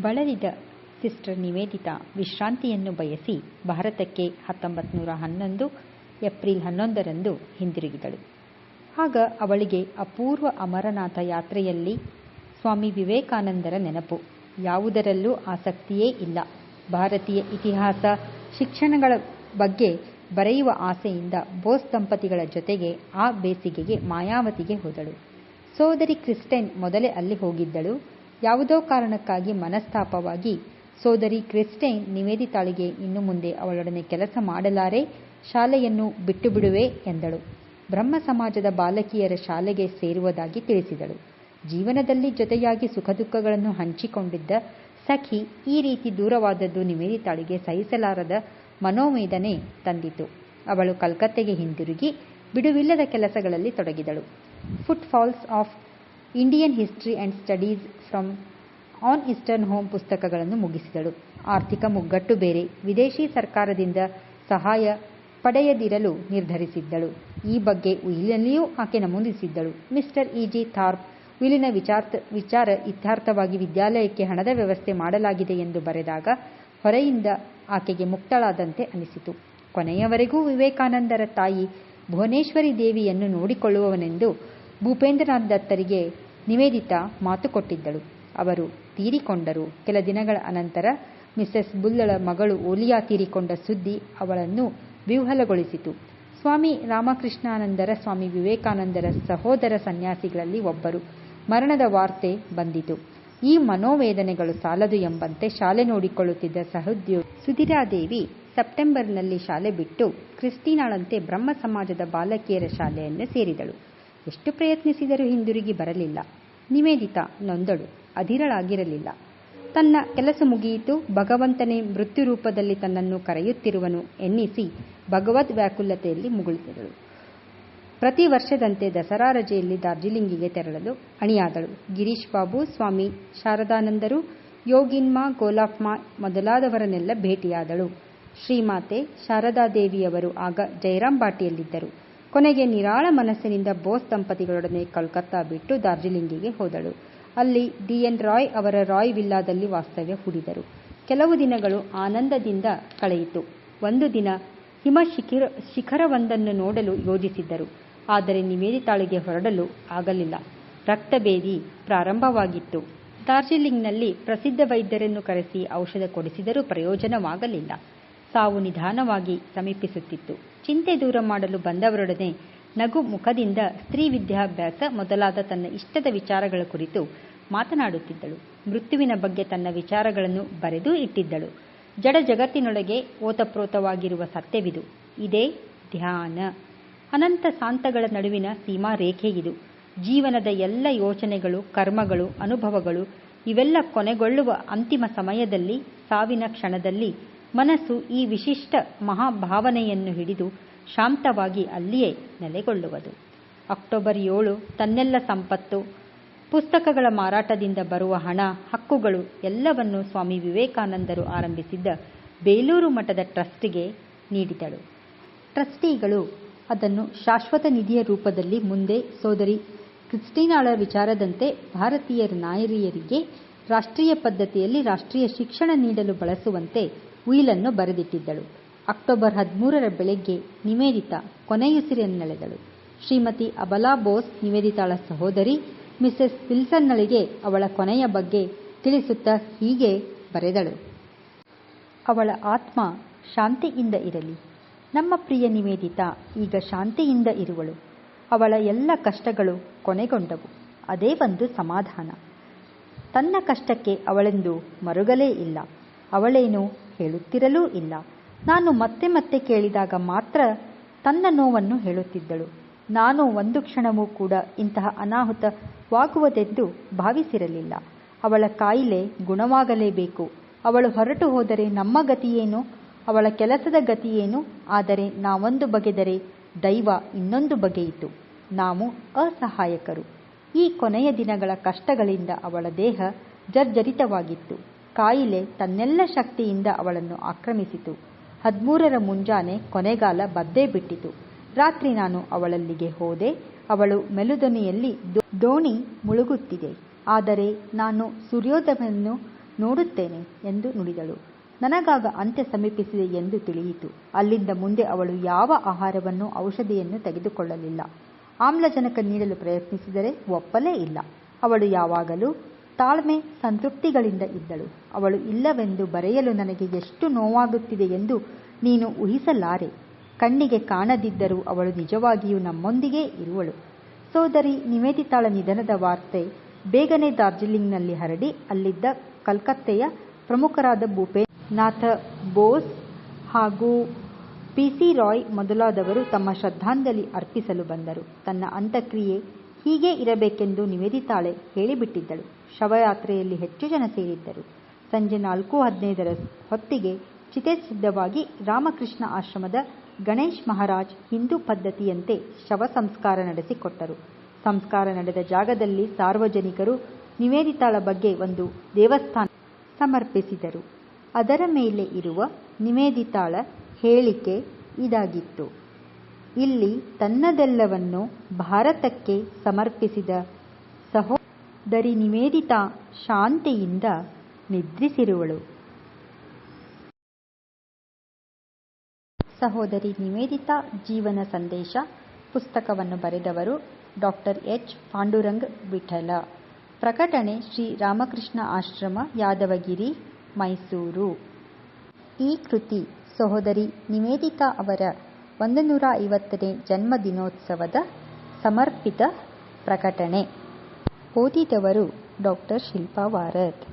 ಬಳಲಿದ sister Nivedita ವಿಶ್ರಾಂತಿಯನ್ನು ಬಯಸಿ ಭಾರತಕ್ಕೆ ಹತ್ತೊಂಬತ್ತು ನೂರ ಹನ್ನೊಂದು ಏಪ್ರಿಲ್ ಹನ್ನೊಂದರಂದು ಹಿಂದಿರುಗಿದಳು. ಆಗ ಅವಳಿಗೆ ಅಪೂರ್ವ ಅಮರನಾಥ ಯಾತ್ರೆಯಲ್ಲಿ ಸ್ವಾಮಿ ವಿವೇಕಾನಂದರ ನೆನಪು. ಯಾವುದರಲ್ಲೂ ಆಸಕ್ತಿಯೇ ಇಲ್ಲ. ಭಾರತೀಯ ಇತಿಹಾಸ, ಶಿಕ್ಷಣಗಳ ಬಗ್ಗೆ ಬರೆಯುವ ಆಸೆಯಿಂದ ಬೋಸ್ ದಂಪತಿಗಳ ಜೊತೆಗೆ ಆ ಬೇಸಿಗೆಗೆ ಮಾಯಾವತಿಗೆ ಹೋದಳು. ಸೋದರಿ ಕ್ರಿಸ್ಟೆನ್ ಮೊದಲೇ ಅಲ್ಲಿ ಹೋಗಿದ್ದಳು. ಯಾವುದೋ ಕಾರಣಕ್ಕಾಗಿ ಮನಸ್ತಾಪವಾಗಿ ಸೋದರಿ ಕ್ರಿಸ್ಟೈನ್ ನಿವೇದಿತಾಳಿಗೆ ಇನ್ನು ಮುಂದೆ ಅವಳೊಡನೆ ಕೆಲಸ ಮಾಡಲಾರೆ, ಶಾಲೆಯನ್ನು ಬಿಟ್ಟುಬಿಡುವೆ ಎಂದಳು. ಬ್ರಹ್ಮ ಸಮಾಜದ ಬಾಲಕಿಯರ ಶಾಲೆಗೆ ಸೇರುವುದಾಗಿ ತಿಳಿಸಿದಳು. ಜೀವನದಲ್ಲಿ ಜೊತೆಯಾಗಿ ಸುಖ-ದುಃಖಗಳನ್ನು ಹಂಚಿಕೊಂಡಿದ್ದ ಸಖಿ ಈ ರೀತಿ ದೂರವಾದದ್ದು ನಿವೇದಿತಾಳಿಗೆ ಸಹಿಸಲಾರದ ಮನೋವೇದನೆ ತಂದಿತು. ಅವಳು ಕಲ್ಕತ್ತೆಗೆ ಹಿಂದಿರುಗಿ ಬಿಡುವಿಲ್ಲದ ಕೆಲಸಗಳಲ್ಲಿ ತೊಡಗಿದಳು. Footfalls of Indian history and studies from an eastern home ಪುಸ್ತಕಗಳನ್ನು ಮುಗಿಸಿದಳು. ಆರ್ಥಿಕ ಮುಗ್ಗಟ್ಟು ಬೇರೆ. ವಿದೇಶಿ ಸರ್ಕಾರದಿಂದ ಸಹಾಯ ಪಡೆಯದಿರಲು ನಿರ್ಧರಿಸಿದ್ದಳು. ಈ ಬಗ್ಗೆ ಉಯಿಲಿನಲ್ಲಿಯೂ ಆಕೆ ನಮೂದಿಸಿದ್ದಳು. Mister E. ಜಿ. ಥಾರ್ಪ್, ಉಯಿಲಿನ ವಿಚಾರ ಇತ್ಯರ್ಥವಾಗಿ ವಿದ್ಯಾಲಯಕ್ಕೆ ಹಣದ ವ್ಯವಸ್ಥೆ ಮಾಡಲಾಗಿದೆ ಎಂದು ಬರೆದಾಗ ಹೊರೆಯಿಂದ ಆಕೆಗೆ ಮುಕ್ತಳಾದಂತೆ ಅನಿಸಿತು. ಕೊನೆಯವರೆಗೂ ವಿವೇಕಾನಂದರ ತಾಯಿ ಭುವನೇಶ್ವರಿ ದೇವಿಯನ್ನು ನೋಡಿಕೊಳ್ಳುವೆನೆಂದು ಭೂಪೇಂದ್ರನಾಥ ದತ್ತರಿಗೆ ನಿವೇದಿತ ಮಾತು ಕೊಟ್ಟಿದ್ದಳು. ಅವರು ತೀರಿಕೊಂಡರು. ಕೆಲ ದಿನಗಳ ಅನಂತರ ಮಿಸೆಸ್ ಬುಲ್ಲಳ ಮಗಳು ಓಲಿಯಾ ತೀರಿಕೊಂಡ ಸುದ್ದಿ ಅವಳನ್ನು ವಿಹ್ವಲಗೊಳಿಸಿತು. ಸ್ವಾಮಿ ರಾಮಕೃಷ್ಣಾನಂದರ, ಸ್ವಾಮಿ ವಿವೇಕಾನಂದರ ಸಹೋದರ ಸನ್ಯಾಸಿಗಳಲ್ಲಿ ಒಬ್ಬರು ಮರಣದ ವಾರ್ತೆ ಬಂದಿತು. ಈ ಮನೋವೇದನೆಗಳು ಸಾಲದು ಎಂಬಂತೆ ಶಾಲೆ ನೋಡಿಕೊಳ್ಳುತ್ತಿದ್ದ ಸಹೋದ್ಯೋಗಿ ಸುಧೀರಾದೇವಿ ಸೆಪ್ಟೆಂಬರ್ನಲ್ಲಿ ಶಾಲೆ ಬಿಟ್ಟು ಕ್ರಿಸ್ಟಿನಾಳಂತೆ ಬ್ರಹ್ಮ ಸಮಾಜದ ಬಾಲಕಿಯರ ಶಾಲೆಯನ್ನು ಸೇರಿದಳು. ಎಷ್ಟು ಪ್ರಯತ್ನಿಸಿದರೂ ಹಿಂದಿರುಗಿ ಬರಲಿಲ್ಲ. ನಿವೇದಿತ ನೊಂದಳು. ಅಧಿರಳಾಗಿರಲಿಲ್ಲ ತನ್ನ ಕೆಲಸ ಮುಗಿಯಿತು, ಭಗವಂತನೇ ಮೃತ್ಯು ರೂಪದಲ್ಲಿ ತನ್ನನ್ನು ಕರೆಯುತ್ತಿರುವನು ಎನ್ನಿಸಿ ಭಗವದ್ ವ್ಯಾಕುಲತೆಯಲ್ಲಿ ಮುಗುಳಿದಳು ಪ್ರತಿ ವರ್ಷದಂತೆ ದಸರಾ ರಜೆಯಲ್ಲಿ ದಾರ್ಜಿಲಿಂಗಿಗೆ ತೆರಳಲು ಅಣಿಯಾದಳು. ಗಿರೀಶ್ ಬಾಬು, ಸ್ವಾಮಿ ಶಾರದಾನಂದರು, ಯೋಗಿನ್ಮ ಗೋಲಾಫ್ಮಾ ಮೊದಲಾದವರನ್ನೆಲ್ಲ ಭೇಟಿಯಾದಳು. ಶ್ರೀಮಾತೆ ಶಾರದಾದೇವಿಯವರು ಆಗ ಜಯರಾಂ ಬಾಟಿಯಲ್ಲಿದ್ದರು. ಕೊನೆಗೆ ನಿರಾಳ ಮನಸ್ಸಿನಿಂದ ಬೋಸ್ ದಂಪತಿಗಳೊಡನೆ ಕಲ್ಕತ್ತಾ ಬಿಟ್ಟು ದಾರ್ಜಿಲಿಂಗಿಗೆ ಹೋದಳು. ಅಲ್ಲಿ ಡಿ. ಎನ್. ರಾಯ್ ಅವರ ರಾಯ್ ವಿಲ್ಲಾದಲ್ಲಿ ವಾಸ್ತವ್ಯ ಹೂಡಿದರು. ಕೆಲವು ದಿನಗಳು ಆನಂದದಿಂದ ಕಳೆಯಿತು. ಒಂದು ದಿನ ಹಿಮ ಶಿಖರ, ಶಿಖರವೊಂದನ್ನು ನೋಡಲು ಯೋಜಿಸಿದ್ದರು. ಆದರೆ ನಿವೇದಿತಾಳಿಗೆ ಹೊರಡಲು ಆಗಲಿಲ್ಲ. ರಕ್ತಭೇದಿ ಪ್ರಾರಂಭವಾಗಿತ್ತು. ದಾರ್ಜಿಲಿಂಗ್ನಲ್ಲಿ ಪ್ರಸಿದ್ಧ ವೈದ್ಯರನ್ನು ಕರೆಸಿ ಔಷಧ ಕೊಡಿಸಿದರೂ ಪ್ರಯೋಜನವಾಗಲಿಲ್ಲ. ಸಾವು ನಿಧಾನವಾಗಿ ಸಮೀಪಿಸುತ್ತಿತ್ತು. ಚಿಂತೆ ದೂರ ಮಾಡಲು ಬಂದವರೊಡನೆ ನಗು ಮುಖದಿಂದ ಸ್ತ್ರೀ ವಿದ್ಯಾಭ್ಯಾಸ ಮೊದಲಾದ ತನ್ನ ಇಷ್ಟದ ವಿಚಾರಗಳ ಕುರಿತು ಮಾತನಾಡುತ್ತಿದ್ದಳು. ಮೃತ್ಯುವಿನ ಬಗ್ಗೆ ತನ್ನ ವಿಚಾರಗಳನ್ನು ಬರೆದು ಇಟ್ಟಿದ್ದಳು. ಜಡ ಜಗತ್ತಿನೊಳಗೆ ಓತಪ್ರೋತವಾಗಿರುವ ಸತ್ಯವಿದು. ಇದೇ ಧ್ಯಾನ. ಅನಂತ ಸಾಂತಗಳ ನಡುವಿನ ಸೀಮಾ ರೇಖೆ ಇದು ಜೀವನದ ಎಲ್ಲ ಯೋಚನೆಗಳು, ಕರ್ಮಗಳು, ಅನುಭವಗಳು ಇವೆಲ್ಲ ಕೊನೆಗೊಳ್ಳುವ ಅಂತಿಮ ಸಮಯದಲ್ಲಿ, ಸಾವಿನ ಕ್ಷಣದಲ್ಲಿ ಮನಸ್ಸು ಈ ವಿಶಿಷ್ಟ ಮಹಾಭಾವನೆಯನ್ನು ಹಿಡಿದು ಶಾಂತವಾಗಿ ಅಲ್ಲಿಯೇ ನೆಲೆಗೊಳ್ಳುವುದು. ಅಕ್ಟೋಬರ್ ಏಳು ತನ್ನೆಲ್ಲ ಸಂಪತ್ತು, ಪುಸ್ತಕಗಳ ಮಾರಾಟದಿಂದ ಬರುವ ಹಣ, ಹಕ್ಕುಗಳು ಎಲ್ಲವನ್ನೂ ಸ್ವಾಮಿ ವಿವೇಕಾನಂದರು ಆರಂಭಿಸಿದ್ದ ಬೇಲೂರು ಮಠದ ಟ್ರಸ್ಟಿಗೆ ನೀಡಿದಳು. ಟ್ರಸ್ಟಿಗಳು ಅದನ್ನು ಶಾಶ್ವತ ನಿಧಿಯ ರೂಪದಲ್ಲಿ ಮುಂದೆ ಸೋದರಿ ಕ್ರಿಸ್ಟಿನಾಳ ವಿಚಾರದಂತೆ ಭಾರತೀಯ ನಾಯರಿಯರಿಗೆ ರಾಷ್ಟ್ರೀಯ ಪದ್ಧತಿಯಲ್ಲಿ ರಾಷ್ಟ್ರೀಯ ಶಿಕ್ಷಣ ನೀಡಲು ಬಳಸುವಂತೆ ಉಯಿಲನ್ನು ಬರೆದಿಟ್ಟಿದ್ದಳು. ಅಕ್ಟೋಬರ್ ಹದಿಮೂರರ ಬೆಳಿಗ್ಗೆ ನಿವೇದಿತ ಕೊನೆಯುಸಿರಿಯನ್ನೆಳೆದಳು ಶ್ರೀಮತಿ ಅಬಲಾ ಬೋಸ್, ನಿವೇದಿತಾಳ ಸಹೋದರಿ, ಮಿಸೆಸ್ ವಿಲ್ಸನ್ನಳಿಗೆ ಅವಳ ಕೊನೆಯ ಬಗ್ಗೆ ತಿಳಿಸುತ್ತಾ ಹೀಗೆ ಬರೆದಳು. ಅವಳ ಆತ್ಮ ಶಾಂತಿಯಿಂದ ಇರಲಿ. ನಮ್ಮ ಪ್ರಿಯ ನಿವೇದಿತ ಈಗ ಶಾಂತಿಯಿಂದ ಇರುವಳು. ಅವಳ ಎಲ್ಲ ಕಷ್ಟಗಳು ಕೊನೆಗೊಂಡವು. ಅದೇ ಒಂದು ಸಮಾಧಾನ. ತನ್ನ ಕಷ್ಟಕ್ಕೆ ಅವಳೆಂದು ಮರುಗಲೇ ಇಲ್ಲ. ಅವಳೇನೂ ಹೇಳುತ್ತಿರಲೂ ಇಲ್ಲ. ನಾನು ಮತ್ತೆ ಮತ್ತೆ ಕೇಳಿದಾಗ ಮಾತ್ರ ತನ್ನ ನೋವನ್ನು ಹೇಳುತ್ತಿದ್ದಳು. ನಾನು ಒಂದು ಕ್ಷಣವೂ ಕೂಡ ಇಂತಹ ಅನಾಹುತವಾಗುವುದೆಂದು ಭಾವಿಸಿರಲಿಲ್ಲ. ಅವಳ ಕಾಯಿಲೆ ಗುಣವಾಗಲೇಬೇಕು. ಅವಳು ಹೊರಟು ಹೋದರೆ ನಮ್ಮ ಗತಿಯೇನು? ಅವಳ ಕೆಲಸದ ಗತಿಯೇನು? ಆದರೆ ನಾವೊಂದು ಬಗೆದರೆ ದೈವ ಇನ್ನೊಂದು ಬಗೆಯಿತು. ನಾವು ಅಸಹಾಯಕರು. ಈ ಕೊನೆಯ ದಿನಗಳ ಕಷ್ಟಗಳಿಂದ ಅವಳ ದೇಹ ಜರ್ಜರಿತವಾಗಿತ್ತು. ಕಾಯಿಲೆ ತನ್ನೆಲ್ಲ ಶಕ್ತಿಯಿಂದ ಅವಳನ್ನು ಆಕ್ರಮಿಸಿತು. ಹದಿಮೂರರ ಮುಂಜಾನೆ ಕೊನೆಗಾಲ ಬದ್ದೇ ಬಿಟ್ಟಿತು. ರಾತ್ರಿ ನಾನು ಅವಳಲ್ಲಿಗೆ ಹೋದೆ. ಅವಳು ಮೆಲುದನಿಯಲ್ಲಿ ದೋಣಿ ಮುಳುಗುತ್ತಿದೆ. ಆದರೆ ನಾನು ಸೂರ್ಯೋದಯವನ್ನು ನೋಡುತ್ತೇನೆ ಎಂದು ನುಡಿದಳು ನನಗಾಗ ಅಂತ್ಯ ಸಮೀಪಿಸಿದೆ ಎಂದು ತಿಳಿಯಿತು ಅಲ್ಲಿಂದ ಮುಂದೆ ಅವಳು ಯಾವ ಆಹಾರವನ್ನು ಔಷಧಿಯನ್ನು ತೆಗೆದುಕೊಳ್ಳಲಿಲ್ಲ ಆಮ್ಲಜನಕ ನೀಡಲು ಪ್ರಯತ್ನಿಸಿದರೆ ಒಪ್ಪಲೇ ಇಲ್ಲ ಅವಳು ಯಾವಾಗಲೂ ತಾಳ್ಮೆ ಸಂತೃಪ್ತಿಗಳಿಂದ ಇದ್ದಳು. ಅವಳು ಇಲ್ಲವೆಂದು ಬರೆಯಲು ನನಗೆ ಎಷ್ಟು ನೋವಾಗುತ್ತಿದೆ ಎಂದು ನೀನು ಊಹಿಸಲಾರೆ. ಕಣ್ಣಿಗೆ ಕಾಣದಿದ್ದರೂ ಅವಳು ನಿಜವಾಗಿಯೂ ನಮ್ಮೊಂದಿಗೇ ಇರುವಳು. ಸೋದರಿ ನಿವೇದಿತಾಳ ನಿಧನದ ವಾರ್ತೆ. ಬೇಗನೆ ದಾರ್ಜಿಲಿಂಗ್ನಲ್ಲಿ ಹರಡಿ ಅಲ್ಲಿದ್ದ ಕಲ್ಕತ್ತೆಯ ಪ್ರಮುಖರಾದ ಭೂಪೇನಾಥ ಬೋಸ್ ಹಾಗೂ ಪಿ ಸಿ ರಾಯ್ ಮೊದಲಾದವರು ತಮ್ಮ ಶ್ರದ್ಧಾಂಜಲಿ ಅರ್ಪಿಸಲು ಬಂದರು. ತನ್ನ ಅಂತ್ಯಕ್ರಿಯೆ ಹೀಗೆ ಇರಬೇಕೆಂದು ನಿವೇದಿತಾಳೆ ಹೇಳಿಬಿಟ್ಟಿದ್ದಳು. ಶವಯಾತ್ರೆಯಲ್ಲಿ ಹೆಚ್ಚು ಜನ ಸೇರಿದ್ದರು. ಸಂಜೆ ನಾಲ್ಕು ಹದಿನೈದರ ಹೊತ್ತಿಗೆ ಚಿತೆ ಸಿದ್ಧವಾಗಿ ರಾಮಕೃಷ್ಣ ಆಶ್ರಮದ ಗಣೇಶ್ ಮಹಾರಾಜ್ ಹಿಂದೂ ಪದ್ಧತಿಯಂತೆ ಶವ ಸಂಸ್ಕಾರ ನಡೆಸಿಕೊಟ್ಟರು. ಸಂಸ್ಕಾರ ನಡೆದ ಜಾಗದಲ್ಲಿ ಸಾರ್ವಜನಿಕರು ನಿವೇದಿತಾಳ ಬಗ್ಗೆ ಒಂದು ದೇವಸ್ಥಾನ ಸಮರ್ಪಿಸಿದರು. ಅದರ ಮೇಲೆ ಇರುವ ನಿವೇದಿತಾಳ ಹೇಳಿಕೆ ಇದಾಗಿತ್ತು. ಇಲ್ಲಿ ತನ್ನದೆಲ್ಲವನ್ನು ಭಾರತಕ್ಕೆ ಸಮರ್ಪಿಸಿದ. ಸಹೋದರಿ ನಿವೇದಿತಾ ಶಾಂತಿಯಿಂದ ನಿದ್ರಿಸಿರುವಳು. ಸಹೋದರಿ ನಿವೇದಿತಾ ಜೀವನ ಸಂದೇಶ ಪುಸ್ತಕವನ್ನು ಬರೆದವರು ಡಾಕ್ಟರ್ ಎಚ್. ಪಾಂಡುರಂಗ್ ವಿಠಲ. ಪ್ರಕಟಣೆ ಶ್ರೀ ರಾಮಕೃಷ್ಣ ಆಶ್ರಮ, ಯಾದವಗಿರಿ, ಮೈಸೂರು. ಈ ಕೃತಿ ಸಹೋದರಿ ನಿವೇದಿತಾ ಅವರ ಒಂದು ನೂರ ಐವತ್ತನೇ ಜನ್ಮ ದಿನೋತ್ಸವದ ಸಮರ್ಪಿತ ಪ್ರಕಟಣೆ. ಓದಿದವರು ಡಾಕ್ಟರ್ ಶಿಲ್ಪಾ ವಾರದ್